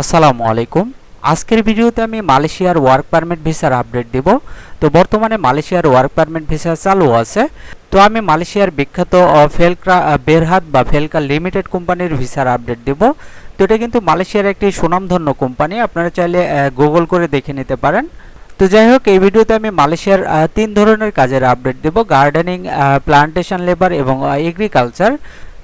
আসসালামু আলাইকুম। আজকের ভিডিওতে আমি মালয়েশিয়ার ওয়ার্ক পারমিট ভিসার আপডেট দেব। তো বর্তমানে মালয়েশিয়ার ওয়ার্ক পারমিট ভিসা চালু আছে। তো আমি মালয়েশিয়ার বিখ্যাত ফেলক্রা বেরহাত বা ফেলকা লিমিটেড কোম্পানির ভিসার আপডেট দেব। তো এটা কিন্তু মালয়েশিয়ার একটি সুনামধন্য কোম্পানি আপনারা চাইলে গুগল করে দেখে নিতে পারেন। তো যাই হোক, এই ভিডিওতে আমি মালয়েশিয়ার তিন ধরনের কাজের আপডেট দেব। গার্ডেনিং প্লান্টেশন লেবার এবং এগ্রিকালচার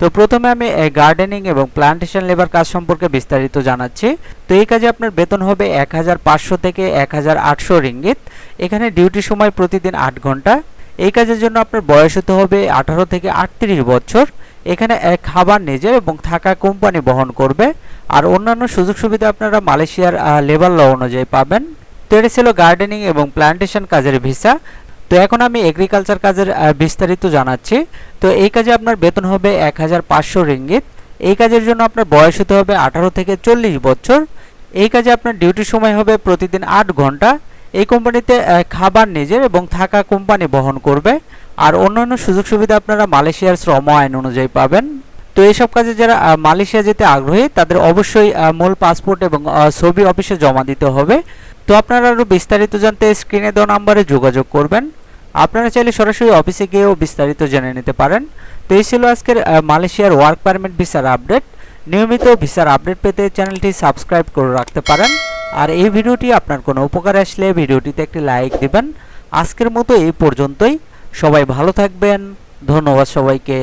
তো প্রথমে আমি গার্ডেনিং এবং প্লান্টেশন লেবার কাজ সম্পর্কে বিস্তারিত জানাচ্ছি। তো এই কাজে আপনার বেতন হবে এক হাজার পাঁচশো থেকে এক হাজার আটশো রিঙ্গিত। এখানে ডিউটি সময় প্রতিদিন আট ঘণ্টা। এই কাজের জন্য আপনার বয়স হতে হবে আঠারো থেকে আটত্রিশ বছর। এখানে এক খাবার নিজের এবং থাকা কোম্পানি বহন করবে। আর অন্যান্য সুযোগ সুবিধা আপনারা মালয়েশিয়ার লেবার ল অনুযায়ী পাবেন। তো এটা ছিল গার্ডেনিং এবং প্লান্টেশন কাজের ভিসা তো এখন আমি এগ্রিকালচার কাজের বিস্তারিত জানাচ্ছি। তো এই কাজে আপনার বেতন হবে এক হাজার পাঁচশো রিঙ্গিত। এই কাজের জন্য আপনার বয়স হতে হবে আঠারো থেকে চল্লিশ বছর। এই কাজে আপনার ডিউটি সময় হবে প্রতিদিন আট ঘণ্টা। এই কোম্পানিতে খাবার নিজের এবং থাকা কোম্পানি বহন করবে। আর অন্যান্য সুযোগ সুবিধা আপনারা মালয়েশিয়ার শ্রম আইন অনুযায়ী পাবেন। তো এইসব কাজে যারা মালয়েশিয়া যেতে আগ্রহী, তাদের অবশ্যই মূল পাসপোর্ট এবং ছবি অফিসে জমা দিতে হবে। তো আপনারা আরও বিস্তারিত জানতে স্ক্রিনে দেওয়া নাম্বারে যোগাযোগ করবেন। আপনারা চাইলে সরাসরি অফিসে গিয়েও বিস্তারিত জেনে নিতে পারেন। তো এই ছিল আজকের মালয়েশিয়ার ওয়ার্ক পারমিট ভিসার আপডেট নিয়মিত ভিসার আপডেট পেতে চ্যানেলটি সাবস্ক্রাইব করে রাখতে পারেন। আর এই ভিডিওটি আপনার কোনো উপকার আসলে ভিডিওটিতে একটি লাইক দিবেন। আজকের মতো এই পর্যন্তই। সবাই ভালো থাকবেন। ধন্যবাদ সবাইকে।